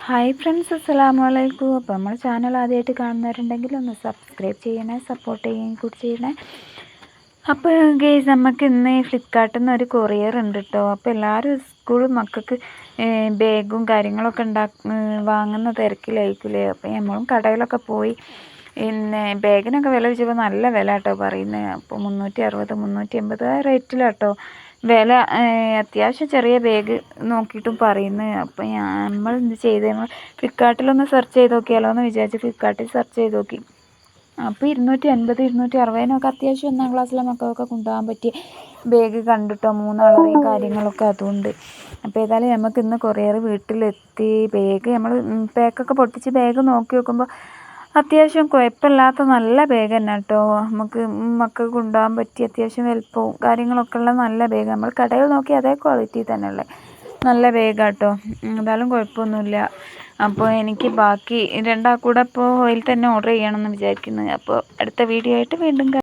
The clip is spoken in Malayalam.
ഹായ് ഫ്രണ്ട്സ് അസ്സലാമു അലൈക്കും അപ്പോൾ നമ്മുടെ ചാനൽ ആദ്യമായിട്ട് കാണുന്നവരുണ്ടെങ്കിൽ ഒന്ന് സബ്സ്ക്രൈബ് ചെയ്യണേ സപ്പോർട്ട് ചെയ്യുകയും കൂടി ചെയ്യണേ. അപ്പോൾ ഗേസ് നമുക്ക് ഇന്ന് ഫ്ലിപ്കാർട്ടിൽ നിന്ന് ഒരു കൊറിയർ ഉണ്ട് കേട്ടോ അപ്പോൾ എല്ലാവരും സ്കൂൾ മക്കൾക്ക് ബാഗും കാര്യങ്ങളൊക്കെ ഉണ്ടാ വാങ്ങുന്ന തിരക്കിലായിരിക്കില്ലേ അപ്പോൾ നമ്മളും കടയിലൊക്കെ പോയി പിന്നെ ബാഗിനൊക്കെ വില വെച്ചപ്പോൾ നല്ല വില കേട്ടോ പറയുന്നത് അപ്പോൾ മുന്നൂറ്റി അറുപത് മുന്നൂറ്റി എൺപത് റേറ്റിലാട്ടോ വില അത്യാവശ്യം ചെറിയ ബാഗ് നോക്കിയിട്ടും പറയുന്നത് അപ്പോൾ നമ്മൾ എന്ത് ചെയ്ത്? നമ്മൾ ഫ്ലിപ്കാർട്ടിലൊന്ന് സെർച്ച് ചെയ്ത് നോക്കിയാലോ എന്ന് വിചാരിച്ച് ഫ്ലിപ്കാർട്ടിൽ സെർച്ച് ചെയ്ത് നോക്കി. അപ്പോൾ ഇരുന്നൂറ്റി അൻപത് ഇരുന്നൂറ്റി അറുപതിനൊക്കെ അത്യാവശ്യം ഒന്നാം ക്ലാസ്സിലെ മക്കൾക്കൊക്കെ കൊണ്ടുപോകാൻ പറ്റിയ ബാഗ് കണ്ടിട്ടോ? മൂന്നാളറിയ കാര്യങ്ങളൊക്കെ അതുകൊണ്ട് അപ്പോൾ ഏതായാലും നമുക്ക് ഇന്ന് കൊറിയർ വീട്ടിലെത്തി ബാഗ് നമ്മൾ പാക്കൊക്കെ പൊട്ടിച്ച് ബാഗ് നോക്കി നോക്കുമ്പോൾ അത്യാവശ്യം കുഴപ്പമില്ലാത്ത നല്ല ബാഗ് തന്നെ കേട്ടോ. നമുക്ക് മക്കൾക്ക് കൊണ്ടുപോകാൻ പറ്റിയ അത്യാവശ്യം വലുപ്പവും കാര്യങ്ങളൊക്കെ ഉള്ള നല്ല ബാഗ് നമ്മൾ കടയിൽ നോക്കി അതേ ക്വാളിറ്റി തന്നെ ഉള്ളത് നല്ല ബാഗാട്ടോ എന്തായാലും കുഴപ്പമൊന്നുമില്ല. അപ്പോൾ എനിക്ക് ബാക്കി രണ്ടാൾക്കൂടെ ഇപ്പോൾ ഓയിൽ തന്നെ ഓർഡർ ചെയ്യണമെന്ന് വിചാരിക്കുന്നത് അപ്പോൾ അടുത്ത വീഡിയോ ആയിട്ട് വീണ്ടും